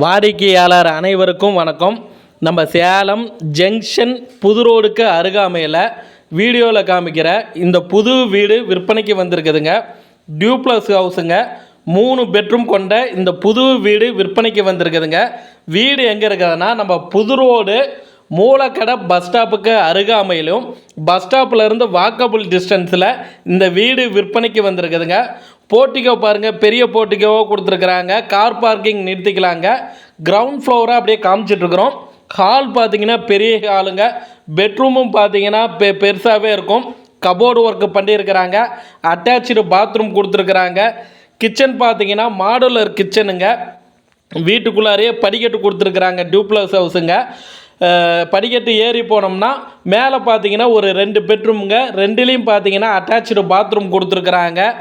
வாடிக்கையாளர் அனைவருக்கும் வணக்கம். நம்ம சேலம் ஜங்ஷன் புது ரோடுக்கு அருகாமையில் வீடியோவில் காமிக்கிற இந்த புது வீடு விற்பனைக்கு வந்திருக்குதுங்க. டியூப்ளஸ் ஹவுஸுங்க. மூணு பெட்ரூம் கொண்ட இந்த புது வீடு விற்பனைக்கு வந்திருக்குதுங்க. வீடு எங்கே இருக்குதுன்னா நம்ம புது ரோடு மூலக்கடை பஸ் ஸ்டாப்புக்கு அருகாமையிலும் பஸ் ஸ்டாப்பில் இருந்து டிஸ்டன்ஸில் இந்த வீடு விற்பனைக்கு வந்திருக்குதுங்க. போர்ட்டிகோ பாருங்கள் பெரிய போர்ட்டிகோவோ கொடுத்துருக்குறாங்க. கார் பார்க்கிங் நிறுத்திக்கலாங்க. கிரவுண்ட் ஃப்ளோராக அப்படியே காமிச்சிட்ருக்குறோம் ஹால் பார்த்தீங்கன்னா பெரிய ஹாலுங்க பெட்ரூமும் பார்த்தீங்கன்னா பெ பெருசாகவே இருக்கும். கபோர்டு ஒர்க்கு பண்ணியிருக்கிறாங்க. அட்டாச்சு பாத்ரூம் கொடுத்துருக்குறாங்க. கிச்சன் பார்த்தீங்கன்னா மாடுலர் கிச்சனுங்க வீட்டுக்குள்ளாரையே படிக்கட்டு கொடுத்துருக்குறாங்க டியூப்ளஸ் ஹவுஸுங்க படிக்கட்டு ஏறி போனோம்னா மேலே பார்த்தீங்கன்னா ஒரு ரெண்டு பெட்ரூமுங்க. ரெண்டுலேயும் பார்த்தீங்கன்னா அட்டாச்சு பாத்ரூம் கொடுத்துருக்குறாங்க.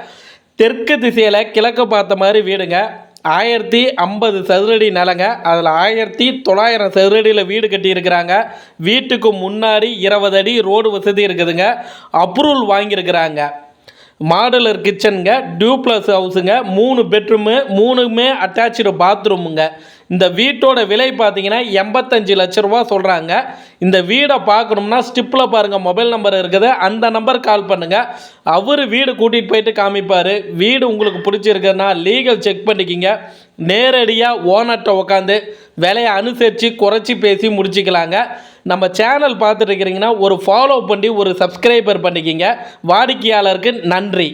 தெற்கு திசையில் கிழக்கு பார்த்த மாதிரி வீடுங்க. ஆயிரத்தி ஐம்பது சதுரடி நிலங்க. அதில் ஆயிரத்தி தொள்ளாயிரம் சதுரடியில் வீடு கட்டியிருக்கிறாங்க. வீட்டுக்கு முன்னாடி இருபது அடி ரோடு வசதி இருக்குதுங்க. அப்ரூவல் வாங்கியிருக்கிறாங்க. மாடுலர் கிச்சனுங்க டியூப்ளஸ் ஹவுஸுங்க மூணு பெட்ரூமு மூணுமே அட்டாச்சு பாத்ரூமுங்க. இந்த வீட்டோட விலை பார்த்தீங்கன்னா எண்பத்தஞ்சு லட்ச ரூபா சொல்கிறாங்க இந்த வீடை பார்க்கணும்னா ஸ்டிப்பில் பாருங்கள் மொபைல் நம்பர் இருக்குது. அந்த நம்பர் கால் பண்ணுங்கள் அவர் வீடு கூட்டிகிட்டு போயிட்டு காமிப்பார். வீடு உங்களுக்கு பிடிச்சிருக்குன்னா லீகல் செக் பண்ணிக்கிங்க. நேரடியாக ஓனர்கிட்ட உட்காந்து விலையை அனுசரித்து குறைச்சி பேசி முடிச்சிக்கலாங்க. நம்ம சேனல் பார்த்துட்டு இருக்கிறீங்கன்னா ஒரு ஃபாலோ பண்ணி ஒரு சப்ஸ்கிரைபர் பண்ணிக்கிங்க. வாடிக்கையாளருக்கு நன்றி.